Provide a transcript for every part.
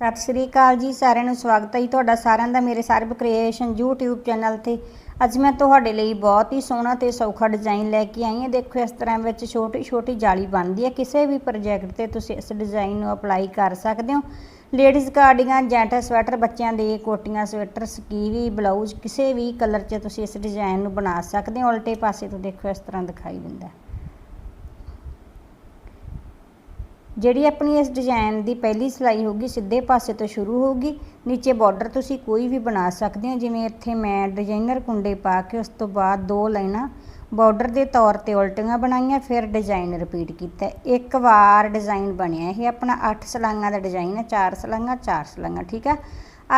ਸਤਿ ਸ਼੍ਰੀ ਅਕਾਲ ਜੀ, ਸਾਰਿਆਂ ਨੂੰ ਸਵਾਗਤ ਹੈ ਜੀ ਤੁਹਾਡਾ ਸਾਰਿਆਂ ਦਾ ਮੇਰੇ ਸਰਬ ਕ੍ਰੀਏਸ਼ਨ YouTube ਚੈਨਲ ਤੇ। ਅੱਜ ਮੈਂ ਤੁਹਾਡੇ ਲਈ ਬਹੁਤ ਹੀ ਸੋਹਣਾ ਤੇ ਸੌਖਾ ਡਿਜ਼ਾਈਨ ਲੈ ਕੇ ਆਈ ਹਾਂ। ਦੇਖੋ, ਇਸ ਤਰ੍ਹਾਂ ਵਿੱਚ ਛੋਟੀ ਛੋਟੀ ਜਾਲੀ ਬਣਦੀ ਹੈ। ਕਿਸੇ ਵੀ ਪ੍ਰੋਜੈਕਟ ਤੇ ਤੁਸੀਂ ਇਸ ਡਿਜ਼ਾਈਨ ਨੂੰ ਅਪਲਾਈ ਕਰ ਸਕਦੇ ਹੋ। ਲੇਡੀਜ਼ ਕਾਰਡੀਗਨ ਜੈਂਟ ਸਵੈਟਰ ਬੱਚਿਆਂ ਦੇ ਕੋਟੀਆਂ ਸਵੈਟਰ ਸਕੀਵੀ ਬਲਾਊਜ਼ ਕਿਸੇ ਵੀ ਕਲਰ 'ਚ ਤੁਸੀਂ ਇਸ ਡਿਜ਼ਾਈਨ ਨੂੰ ਬਣਾ ਸਕਦੇ ਹੋ। ਉਲਟੇ ਪਾਸੇ ਤੋਂ ਦੇਖੋ, ਇਸ ਤਰ੍ਹਾਂ ਦਿਖਾਈ ਦਿੰਦਾ ਹੈ। ਜਿਹੜੀ ਆਪਣੀ ਇਸ ਡਿਜ਼ਾਈਨ ਦੀ ਪਹਿਲੀ ਸਿਲਾਈ ਹੋਗੀ ਸਿੱਧੇ ਪਾਸੇ ਤੋਂ ਸ਼ੁਰੂ ਹੋਗੀ ਨੀਚੇ ਬਾਰਡਰ ਤੁਸੀਂ ਕੋਈ ਵੀ ਬਣਾ ਸਕਦੇ ਹੋ। ਜਿਵੇਂ ਇੱਥੇ ਮੈਂ ਡਿਜ਼ਾਈਨਰ ਕੁੰਡੇ ਪਾ ਕੇ ਉਸ ਤੋਂ ਬਾਅਦ ਦੋ ਲਾਈਨਾਂ ਬਾਰਡਰ ਦੇ ਤੌਰ ਤੇ ਉਲਟੀਆਂ ਬਣਾਈਆਂ, ਫਿਰ ਡਿਜ਼ਾਈਨ ਰਿਪੀਟ ਕੀਤਾ। ਇੱਕ ਵਾਰ ਡਿਜ਼ਾਈਨ ਬਣਿਆ। ਇਹ ਆਪਣਾ 8 ਸਲਾਈਆਂ ਦਾ ਡਿਜ਼ਾਈਨ ਹੈ। 4 ਸਲਾਈਆਂ 4 ਸਲਾਈਆਂ ਠੀਕ ਹੈ?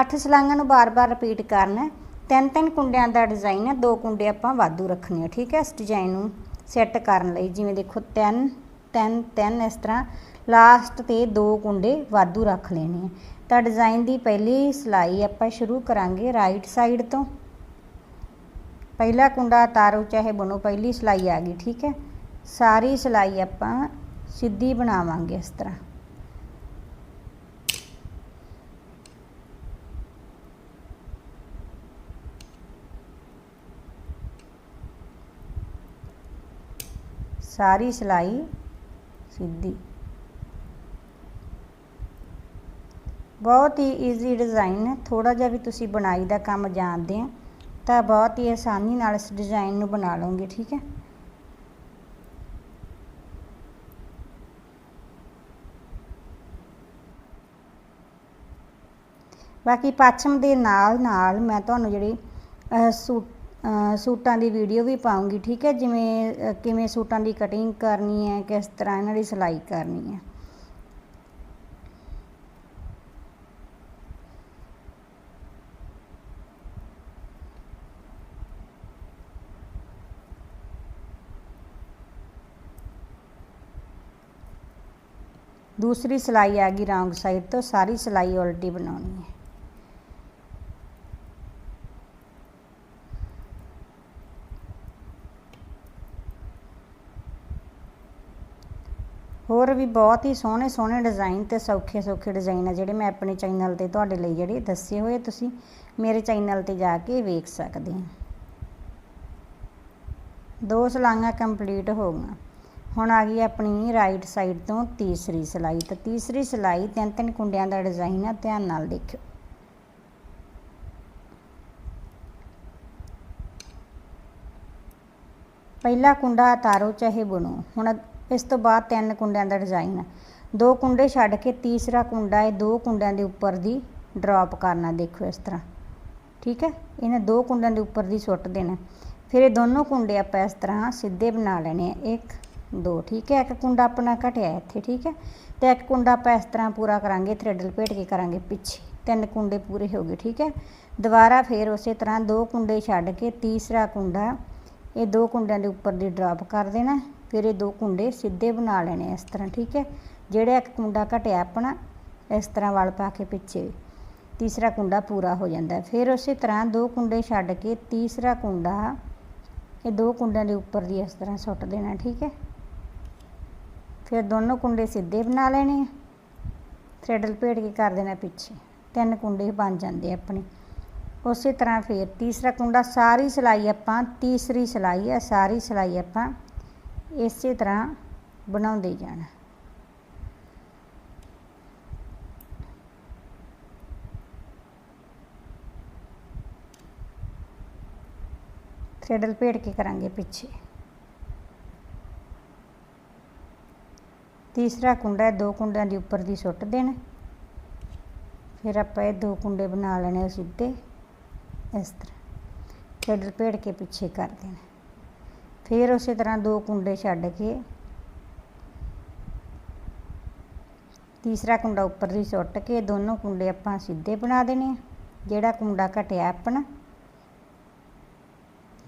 8 ਸਲਾਈਆਂ ਨੂੰ ਬਾਰ-ਬਾਰ ਰਿਪੀਟ ਕਰਨਾ ਤਿੰਨ ਤਿੰਨ ਕੁੰਡਿਆਂ ਦਾ ਡਿਜ਼ਾਈਨ ਹੈ। ਦੋ ਕੁੰਡੇ ਆਪਾਂ ਵਾਧੂ ਰੱਖਣੇ ਆ, ਠੀਕ ਹੈ? ਇਸ ਡਿਜ਼ਾਈਨ ਨੂੰ ਸੈੱਟ ਕਰਨ ਲਈ। ਜਿਵੇਂ ਦੇਖੋ, ਤਿੰਨ ਤਿੰਨ ਤਿੰਨ ਇਸ ਤਰ੍ਹਾਂ ਲਾਸਟ ਤੇ ਦੋ ਕੁੰਡੇ ਵਾਧੂ ਰੱਖ ਲੈਣੇ ਆ। ਤਾਂ ਡਿਜ਼ਾਈਨ ਦੀ ਪਹਿਲੀ ਸਿਲਾਈ ਆਪਾਂ ਸ਼ੁਰੂ ਕਰਾਂਗੇ ਰਾਈਟ ਸਾਈਡ ਤੋਂ। ਪਹਿਲਾ ਕੁੰਡਾ ਤਾਰੋ ਚਾਹੇ ਬਣੋ ਪਹਿਲੀ ਸਿਲਾਈ ਆ ਗਈ, ਠੀਕ ਹੈ? ਸਾਰੀ ਸਿਲਾਈ ਆਪਾਂ ਸਿੱਧੀ ਬਣਾਵਾਂਗੇ ਇਸ ਤਰ੍ਹਾਂ। ਸਾਰੀ ਸਿਲਾਈ ਸਿੱਧੀ। ਬਹੁਤ ਹੀ ਈਜ਼ੀ ਡਿਜ਼ਾਈਨ ਹੈ। ਥੋੜਾ ਜਿਹਾ ਵੀ ਤੁਸੀਂ ਬਣਾਈ ਦਾ ਕੰਮ ਜਾਣਦੇ ਆ ਤਾਂ ਬਹੁਤ ਹੀ ਆਸਾਨੀ ਨਾਲ ਇਸ ਡਿਜ਼ਾਈਨ ਨੂੰ ਬਣਾ ਲਓਗੇ, ਠੀਕ ਹੈ? ਬਾਕੀ ਪੱਛਮ ਦੇ ਨਾਲ ਨਾਲ ਮੈਂ ਤੁਹਾਨੂੰ ਜਿਹੜੀ ਸੂਟ ਸੂਟਾਂ ਦੀ ਵੀਡੀਓ ਵੀ ਪਾਉਂਗੀ, ਠੀਕ ਹੈ? ਜਿਵੇਂ ਕਿਵੇਂ ਸੂਟਾਂ ਦੀ ਕਟਿੰਗ ਕਰਨੀ ਹੈ, ਕਿਸ ਤਰ੍ਹਾਂ ਇਹਨਾਂ ਦੀ ਸਿਲਾਈ ਕਰਨੀ ਹੈ। ਦੂਸਰੀ ਸਿਲਾਈ ਆ ਗਈ ਰੌਂਗ ਸਾਈਡ ਤੋਂ, ਸਾਰੀ ਸਿਲਾਈ ਉਲਟੀ ਬਣਾਉਣੀ ਹੈ। ਹੋਰ ਵੀ ਬਹੁਤ ਹੀ ਸੋਹਣੇ ਸੋਹਣੇ ਡਿਜ਼ਾਈਨ ਤੇ ਸੌਖੇ ਸੌਖੇ ਡਿਜ਼ਾਈਨ ਆ ਜਿਹੜੇ ਮੈਂ ਆਪਣੇ ਚੈਨਲ ਤੇ ਤੁਹਾਡੇ ਲਈ ਜਿਹੜੇ ਦੱਸੇ ਹੋਏ ਤੁਸੀਂ ਮੇਰੇ ਚੈਨਲ ਤੇ ਜਾ ਕੇ ਵੇਖ ਸਕਦੇ ਹੋ। ਦੋ ਸਲਾਈਆਂ ਕੰਪਲੀਟ ਹੋ ਗਈਆਂ। ਹੁਣ ਆ ਗਈ ਆਪਣੀ ਰਾਈਟ ਸਾਈਡ ਤੋਂ ਤੀਸਰੀ ਸਿਲਾਈ। ਤਾਂ ਤੀਸਰੀ ਸਿਲਾਈ ਤਿੰਨ ਤਿੰਨ ਕੁੰਡਿਆਂ ਦਾ ਡਿਜ਼ਾਈਨ ਆ, ਧਿਆਨ ਨਾਲ ਦੇਖਿਓ। ਪਹਿਲਾ ਕੁੰਡਾ ਉਤਾਰੋ ਚਾਹੇ ਬੁਣੋ। ਹੁਣ ਇਸ ਤੋਂ ਬਾਅਦ ਤਿੰਨ ਕੁੰਡਿਆਂ ਦਾ ਡਿਜ਼ਾਈਨ ਆ। ਦੋ ਕੁੰਡੇ ਛੱਡ ਕੇ ਤੀਸਰਾ ਕੁੰਡਾ ਇਹ ਦੋ ਕੁੰਡਿਆਂ ਦੇ ਉੱਪਰ ਦੀ ਡ੍ਰੌਪ ਕਰਨਾ, ਦੇਖੋ ਇਸ ਤਰ੍ਹਾਂ। ਠੀਕ ਹੈ? ਇਹਨੇ ਦੋ ਕੁੰਡਿਆਂ ਦੇ ਉੱਪਰ ਦੀ ਸੁੱਟ ਦੇਣਾ। ਫਿਰ ਇਹ ਦੋਨੋਂ ਕੁੰਡੇ ਆਪਾਂ ਇਸ ਤਰ੍ਹਾਂ ਸਿੱਧੇ ਬਣਾ ਲੈਣੇ ਆ। ਇੱਕ ਦੋ, ਠੀਕ ਹੈ? ਇੱਕ ਕੁੰਡਾ ਆਪਣਾ ਘਟਿਆ ਇੱਥੇ, ਠੀਕ ਹੈ? ਤੇ ਇੱਕ ਕੁੰਡਾ ਆਪਾਂ ਇਸ ਤਰ੍ਹਾਂ ਪੂਰਾ ਕਰਾਂਗੇ ਥ੍ਰੈਡ ਲਪੇਟ ਕੇ ਕਰਾਂਗੇ ਪਿੱਛੇ। ਤਿੰਨ ਕੁੰਡੇ ਪੂਰੇ ਹੋ ਗਏ, ਠੀਕ ਹੈ? ਦੁਬਾਰਾ ਫਿਰ ਉਸੇ ਤਰ੍ਹਾਂ ਦੋ ਕੁੰਡੇ ਛੱਡ ਕੇ ਤੀਸਰਾ ਕੁੰਡਾ, ਇਹ ਦੋ ਕੁੰਡਿਆਂ ਦੇ ਉੱਪਰ ਦੀ ਡ੍ਰੌਪ ਕਰ ਦੇਣਾ, ਫਿਰ ਇਹ ਦੋ ਕੁੰਡੇ ਸਿੱਧੇ ਬਣਾ ਲੈਣੇ ਇਸ ਤਰ੍ਹਾਂ, ਠੀਕ ਹੈ? ਜਿਹੜਾ ਇੱਕ ਕੁੰਡਾ ਘਟਿਆ ਆਪਣਾ, ਇਸ ਤਰ੍ਹਾਂ ਵਲ ਪਾ ਕੇ ਪਿੱਛੇ ਤੀਸਰਾ ਕੁੰਡਾ ਪੂਰਾ ਹੋ ਜਾਂਦਾ। ਫਿਰ ਉਸੇ ਤਰ੍ਹਾਂ ਦੋ ਕੁੰਡੇ ਛੱਡ ਕੇ ਤੀਸਰਾ ਕੁੰਡਾ, ਇਹ ਦੋ ਕੁੰਡਿਆਂ ਦੇ ਉੱਪਰ ਦੀ ਇਸ ਤਰ੍ਹਾਂ ਸੁੱਟ ਦੇਣਾ, ਠੀਕ ਹੈ? ਫਿਰ ਦੋਨੋਂ ਕੁੰਡੇ ਸਿੱਧੇ ਬਣਾ ਲੈਣੇ ਆ। ਥ੍ਰੈਡ ਲਪੇਟ ਕੇ ਕਰ ਦੇਣਾ ਪਿੱਛੇ। ਤਿੰਨ ਕੁੰਡੇ ਬਣ ਜਾਂਦੇ ਆਪਣੇ। ਉਸੇ ਤਰ੍ਹਾਂ ਫਿਰ ਤੀਸਰਾ ਕੁੰਡਾ, ਸਾਰੀ ਸਿਲਾਈ ਆਪਾਂ, ਤੀਸਰੀ ਸਿਲਾਈ ਹੈ ਸਾਰੀ ਸਿਲਾਈ ਆਪਾਂ ਇਸੇ ਤਰ੍ਹਾਂ ਬਣਾਉਂਦੇ ਜਾਣਾ। ਥ੍ਰੈਡ ਲਪੇਟ ਕੇ ਕਰਾਂਗੇ ਪਿੱਛੇ। ਤੀਸਰਾ ਕੁੰਡਾ ਹੈ, ਦੋ ਕੁੰਡਿਆਂ ਦੇ ਉੱਪਰ ਦੀ ਸੁੱਟ ਦੇਣਾ ਫਿਰ ਆਪਾਂ ਇਹ ਦੋ ਕੁੰਡੇ ਬਣਾ ਲੈਣੇ ਆ ਸਿੱਧੇ ਇਸ ਤਰ੍ਹਾਂ। ਥ੍ਰੈਡ ਲਪੇਟ ਕੇ ਪਿੱਛੇ ਕਰ ਦੇਣਾ ਫਿਰ ਉਸੇ ਤਰ੍ਹਾਂ ਦੋ ਕੁੰਡੇ ਛੱਡ ਕੇ ਤੀਸਰਾ ਕੁੰਡਾ ਉੱਪਰ ਦੀ ਸੁੱਟ ਕੇ ਦੋਨੋਂ ਕੁੰਡੇ ਆਪਾਂ ਸਿੱਧੇ ਬਣਾ ਦੇਣੇ ਆ। ਜਿਹੜਾ ਕੁੰਡਾ ਘਟਿਆ ਆਪਣਾ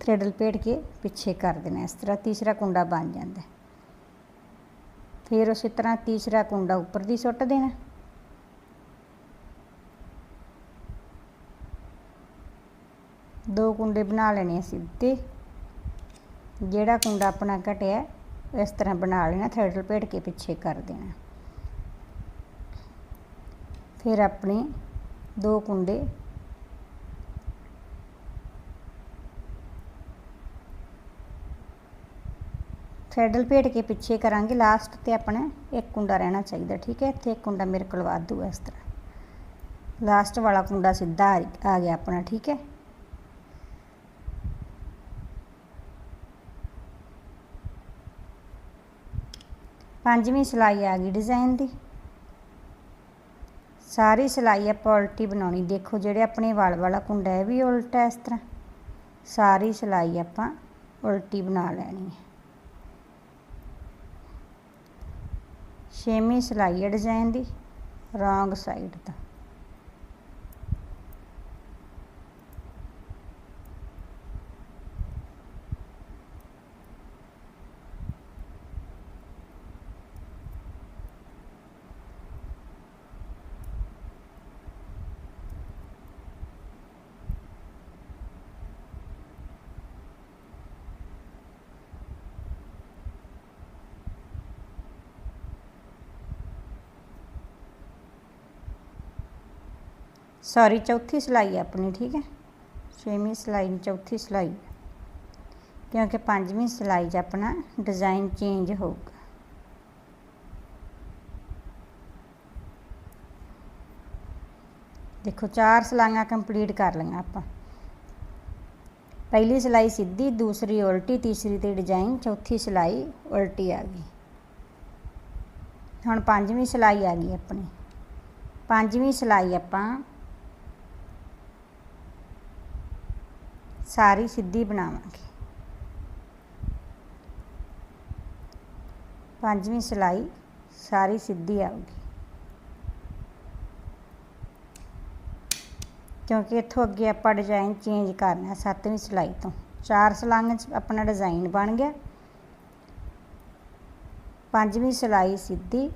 ਥ੍ਰੈਡ ਲਪੇਟ ਕੇ ਪਿੱਛੇ ਕਰ ਦੇਣਾ ਇਸ ਤਰ੍ਹਾਂ ਤੀਸਰਾ ਕੁੰਡਾ ਬਣ ਜਾਂਦਾ ਫਿਰ ਉਸੇ ਤਰ੍ਹਾਂ ਤੀਸਰਾ ਕੁੰਡਾ ਉੱਪਰ ਦੀ ਸੁੱਟ ਦੇਣਾ। ਦੋ ਕੁੰਡੇ ਬਣਾ ਲੈਣੇ ਸਿੱਧੇ। ਜਿਹੜਾ ਕੁੰਡਾ ਆਪਣਾ ਘਟਿਆ, ਇਸ ਤਰ੍ਹਾਂ ਬਣਾ ਲੈਣਾ ਥਰਡ ਲਪੇਟ ਕੇ ਪਿੱਛੇ ਕਰ ਦੇਣਾ। ਫਿਰ ਆਪਣੇ ਦੋ ਕੁੰਡੇ ਥ੍ਰੈਡ ਲਪੇਟ ਕੇ ਪਿੱਛੇ ਕਰਾਂਗੇ ਲਾਸਟ ਤੇ ਆਪਣਾ ਇੱਕ ਕੁੰਡਾ ਰਹਿਣਾ ਚਾਹੀਦਾ, ਠੀਕ ਹੈ? ਇੱਥੇ ਇੱਕ ਕੁੰਡਾ ਮੇਰੇ ਕੋਲ ਵਾਧੂ ਹੈ ਇਸ ਤਰ੍ਹਾਂ। ਲਾਸਟ ਵਾਲਾ ਕੁੰਡਾ ਸਿੱਧਾ ਆ ਗਿਆ ਆਪਣਾ, ਠੀਕ ਹੈ? ਪੰਜਵੀਂ ਸਿਲਾਈ ਆ ਗਈ ਡਿਜ਼ਾਈਨ ਦੀ। ਸਾਰੀ ਸਿਲਾਈ ਆਪਾਂ ਉਲਟੀ ਬਣਾਉਣੀ, ਦੇਖੋ ਜਿਹੜੇ ਆਪਣੇ ਵਲ ਵਾਲਾ ਕੁੰਡਾ ਹੈ ਵੀ ਉਲਟਾ ਇਸ ਤਰ੍ਹਾਂ। ਸਾਰੀ ਸਿਲਾਈ ਆਪਾਂ ਉਲਟੀ ਬਣਾ ਲੈਣੀ ਹੈ। ਛੇਵੀਂ ਸਿਲਾਈ ਹੈ ਡਿਜ਼ਾਈਨ ਦੀ ਰੋਂਗ ਸਾਈਡ ਤੋਂ। ਸੌਰੀ ਚੌਥੀ ਸਿਲਾਈ ਹੈ ਆਪਣੀ, ਠੀਕ ਹੈ? ਛੇਵੀਂ ਸਿਲਾਈ ਨੂੰ ਚੌਥੀ ਸਿਲਾਈ। ਕਿਉਂਕਿ ਪੰਜਵੀਂ ਸਿਲਾਈ 'ਚ ਆਪਣਾ ਡਿਜ਼ਾਈਨ ਚੇਂਜ ਹੋਊਗਾ। ਦੇਖੋ, ਚਾਰ ਸਿਲਾਈਆਂ ਕੰਪਲੀਟ ਕਰ ਲਈਆਂ ਆਪਾਂ। ਪਹਿਲੀ ਸਿਲਾਈ ਸਿੱਧੀ, ਦੂਸਰੀ ਉਲਟੀ, ਤੀਸਰੀ ਤੇ ਡਿਜ਼ਾਈਨ ਚੌਥੀ ਸਿਲਾਈ ਉਲਟੀ ਆ ਗਈ। ਹੁਣ ਪੰਜਵੀਂ ਸਿਲਾਈ ਆ ਗਈ ਆਪਣੀ। ਪੰਜਵੀਂ ਸਿਲਾਈ ਆਪਾਂ ਸਾਰੀ ਸਿੱਧੀ ਬਣਾਵਾਂਗੇ। ਪੰਜਵੀਂ ਸਿਲਾਈ ਸਾਰੀ ਸਿੱਧੀ ਆਊਗੀ। ਕਿਉਂਕਿ ਇੱਥੋਂ ਅੱਗੇ ਆਪਾਂ ਡਿਜ਼ਾਈਨ ਚੇਂਜ ਕਰਨਾ ਸੱਤਵੀਂ ਸਿਲਾਈ ਤੋਂ। ਚਾਰ ਸਲਾਈਆਂ 'ਚ ਆਪਣਾ ਡਿਜ਼ਾਈਨ ਬਣ ਗਿਆ। ਪੰਜਵੀਂ ਸਿਲਾਈ ਸਿੱਧੀ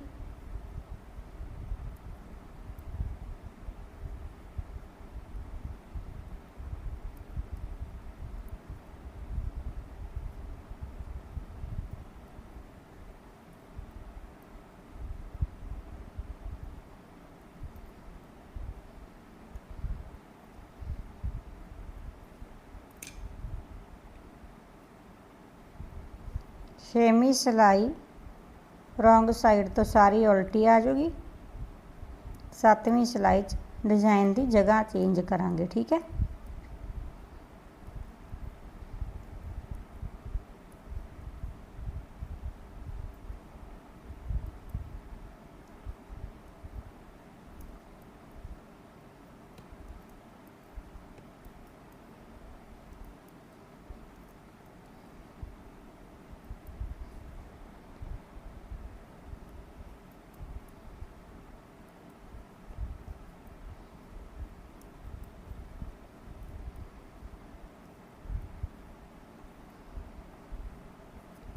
ਛੇਵੀਂ ਸਿਲਾਈ, ਰੋਂਗ ਸਾਈਡ ਤੋਂ ਸਾਰੀ ਉਲਟੀ ਆ ਜਾਊਗੀ। ਸੱਤਵੀਂ ਸਿਲਾਈ 'ਚ ਡਿਜ਼ਾਈਨ ਦੀ ਜਗ੍ਹਾ ਚੇਂਜ ਕਰਾਂਗੇ, ਠੀਕ ਹੈ?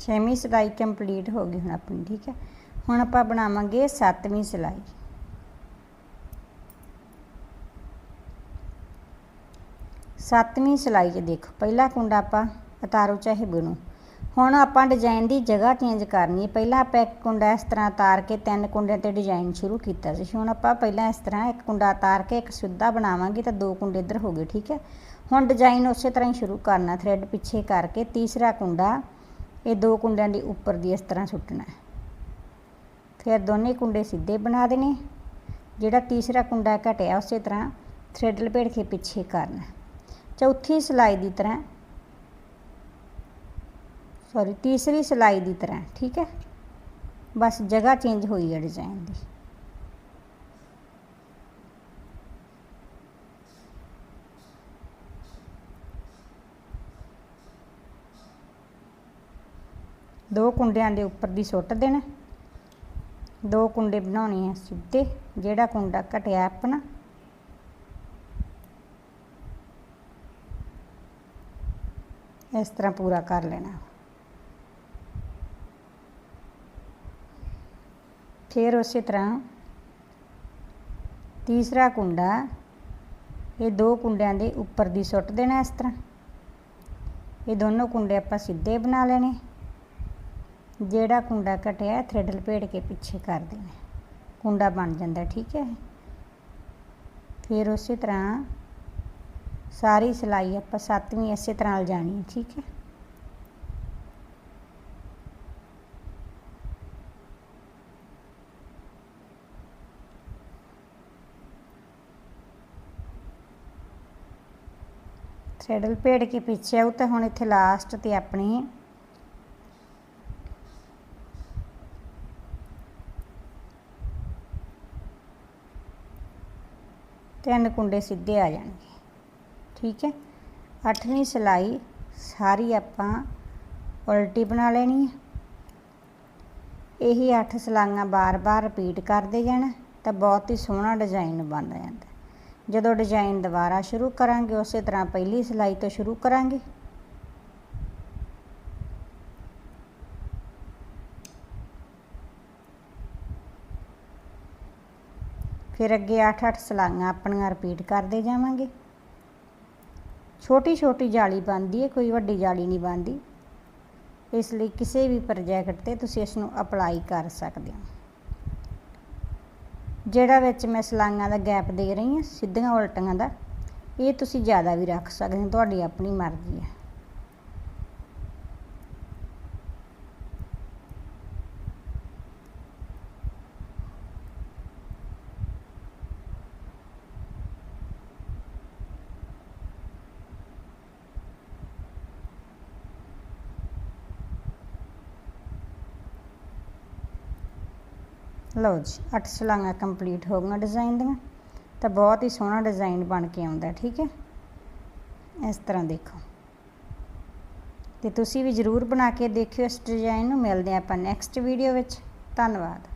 ਛੇਵੀਂ ਸਿਲਾਈ ਕੰਪਲੀਟ ਹੋ ਗਈ ਹੁਣ ਆਪਣੀ, ਠੀਕ ਹੈ? ਹੁਣ ਆਪਾਂ ਬਣਾਵਾਂਗੇ ਸੱਤਵੀਂ ਸਿਲਾਈ। ਸੱਤਵੀਂ ਸਿਲਾਈ 'ਚ ਦੇਖੋ, ਪਹਿਲਾ ਕੁੰਡਾ ਆਪਾਂ ਉਤਾਰੋ ਚਾਹੇ ਬਣੋ। ਹੁਣ ਆਪਾਂ ਡਿਜ਼ਾਈਨ ਦੀ ਜਗ੍ਹਾ ਚੇਂਜ ਕਰਨੀ ਹੈ। ਪਹਿਲਾਂ ਆਪਾਂ ਇੱਕ ਕੁੰਡਾ ਇਸ ਤਰ੍ਹਾਂ ਉਤਾਰ ਕੇ ਤਿੰਨ ਕੁੰਡਿਆਂ ਤੇ ਡਿਜ਼ਾਈਨ ਸ਼ੁਰੂ ਕੀਤਾ ਸੀ। ਹੁਣ ਆਪਾਂ ਪਹਿਲਾਂ ਇਸ ਤਰ੍ਹਾਂ ਇੱਕ ਕੁੰਡਾ ਉਤਾਰ ਕੇ ਇੱਕ ਸਿੱਧਾ ਬਣਾਵਾਂਗੇ ਤਾਂ ਦੋ ਕੁੰਡੇ ਇੱਧਰ ਹੋ ਗਏ, ਠੀਕ ਹੈ? ਹੁਣ ਡਿਜ਼ਾਈਨ ਉਸੇ ਤਰ੍ਹਾਂ ਹੀ ਸ਼ੁਰੂ ਕਰਨਾ ਥ੍ਰੈਡ ਪਿੱਛੇ ਕਰਕੇ ਤੀਸਰਾ ਕੁੰਡਾ ਇਹ ਦੋ ਕੁੰਡਿਆਂ ਦੀ ਉੱਪਰ ਦੀ ਇਸ ਤਰ੍ਹਾਂ ਸੁੱਟਣਾ ਫਿਰ ਦੋਨੇ ਕੁੰਡੇ ਸਿੱਧੇ ਬਣਾ ਦੇਣੇ। ਜਿਹੜਾ ਤੀਸਰਾ ਕੁੰਡਾ ਘਟਿਆ ਉਸੇ ਤਰ੍ਹਾਂ ਥ੍ਰੈਡ ਲਪੇਟ ਕੇ ਪਿੱਛੇ ਕਰਨਾ ਚੌਥੀ ਸਿਲਾਈ ਦੀ ਤਰ੍ਹਾਂ ਸੌਰੀ ਤੀਸਰੀ ਸਿਲਾਈ ਦੀ ਤਰ੍ਹਾਂ, ਠੀਕ ਹੈ? ਬਸ ਜਗ੍ਹਾ ਚੇਂਜ ਹੋਈ ਹੈ ਡਿਜ਼ਾਈਨ ਦੀ। ਦੋ ਕੁੰਡਿਆਂ ਦੇ ਉੱਪਰ ਦੀ ਸੁੱਟ ਦੇਣਾ। ਦੋ ਕੁੰਡੇ ਬਣਾਉਣੇ ਆ ਸਿੱਧੇ, ਜਿਹੜਾ ਕੁੰਡਾ ਘਟਿਆ ਆਪਣਾ। ਇਸ ਤਰ੍ਹਾਂ ਪੂਰਾ ਕਰ ਲੈਣਾ। ਫਿਰ ਉਸੇ ਤਰ੍ਹਾਂ ਤੀਸਰਾ ਕੁੰਡਾ, ਇਹ ਦੋ ਕੁੰਡਿਆਂ ਦੇ ਉੱਪਰ ਦੀ ਸੁੱਟ ਦੇਣਾ ਇਸ ਤਰ੍ਹਾਂ। ਇਹ ਦੋਨੋਂ ਕੁੰਡੇ ਆਪਾਂ ਸਿੱਧੇ ਬਣਾ ਲੈਣੇ। ਜਿਹੜਾ ਕੁੰਡਾ ਕਟਿਆ ਥ੍ਰੈਡ ਲਪੇਟ ਕੇ ਪਿੱਛੇ ਕਰ ਦੇਣਾ। ਕੁੰਡਾ ਬਣ ਜਾਂਦਾ, ਠੀਕ ਹੈ। ਫਿਰ ਉਸੇ ਤਰ੍ਹਾਂ ਸਾਰੀ ਸਿਲਾਈ ਆਪਾਂ ਸੱਤਵੀਂ ਇਸੇ ਤਰ੍ਹਾਂ ਲਜਾਣੀ ਹੈ, ਠੀਕ ਹੈ। ਥ्रेड ਲਪੇਟ ਕੇ ਪਿੱਛੇ ਆਉ ਤਾਂ ਹੁਣ ਇੱਥੇ ਲਾਸਟ ਤੇ ਆਪਣੀ ਤਿੰਨ ਕੁੰਡੇ ਸਿੱਧੇ ਆ ਜਾਣਗੇ। ਠੀਕ ਹੈ? ਅੱਠਵੀਂ ਸਿਲਾਈ ਸਾਰੀ ਆਪਾਂ ਉਲਟੀ ਬਣਾ ਲੈਣੀ ਹੈ। ਇਹੀ 8 ਸਲਾਈਆਂ ਬਾਰ-ਬਾਰ ਰਿਪੀਟ ਕਰਦੇ ਜਾਣਾ, ਤਾਂ ਬਹੁਤ ਹੀ ਸੋਹਣਾ ਡਿਜ਼ਾਈਨ ਬਣ ਜਾਂਦਾ। ਜਦੋਂ ਡਿਜ਼ਾਈਨ ਦੁਬਾਰਾ ਸ਼ੁਰੂ ਕਰਾਂਗੇ, ਉਸੇ ਤਰ੍ਹਾਂ ਪਹਿਲੀ ਸਿਲਾਈ ਤੋਂ ਸ਼ੁਰੂ ਕਰਾਂਗੇ। ਫਿਰ ਅੱਗੇ 8-8 ਸਲਾਈਆਂ ਆਪਣੀਆਂ ਰਿਪੀਟ ਕਰਦੇ ਜਾਵਾਂਗੇ। ਛੋਟੀ ਛੋਟੀ ਜਾਲੀ ਬਣਦੀ ਹੈ ਕੋਈ ਵੱਡੀ ਜਾਲੀ ਨਹੀਂ ਬਣਦੀ। ਇਸ ਲਈ ਕਿਸੇ ਵੀ ਪ੍ਰੋਜੈਕਟ ਤੇ ਤੁਸੀਂ ਇਸ ਨੂੰ ਅਪਲਾਈ ਕਰ ਸਕਦੇ ਹੋ। ਜਿਹੜਾ ਵਿੱਚ ਮੈਂ ਸਲਾਈਆਂ ਦਾ ਗੈਪ ਦੇ ਰਹੀ ਹਾਂ, ਸਿੱਧੀਆਂ ਉਲਟੀਆਂ ਦਾ, ਇਹ ਤੁਸੀਂ ਜ਼ਿਆਦਾ ਵੀ ਰੱਖ ਸਕਦੇ ਹੋ, ਤੁਹਾਡੀ ਆਪਣੀ ਮਰਜ਼ੀ ਹੈ। ਲਓ ਜੀ 8 ਸਲਾਈਆਂ ਕੰਪਲੀਟ ਹੋ ਗਈਆਂ ਡਿਜ਼ਾਈਨ ਦੀਆਂ। ਤਾਂ ਬਹੁਤ ਹੀ ਸੋਹਣਾ ਡਿਜ਼ਾਈਨ ਬਣ ਕੇ ਆਉਂਦਾ, ਠੀਕ ਹੈ? ਇਸ ਤਰ੍ਹਾਂ ਦੇਖੋ। ਤੇ ਤੁਸੀਂ ਵੀ ਜ਼ਰੂਰ ਬਣਾ ਕੇ ਦੇਖਿਓ ਇਸ ਡਿਜ਼ਾਈਨ ਨੂੰ। ਮਿਲਦੇ ਆਪਾਂ ਨੈਕਸਟ ਵੀਡੀਓ ਵਿੱਚ। ਧੰਨਵਾਦ।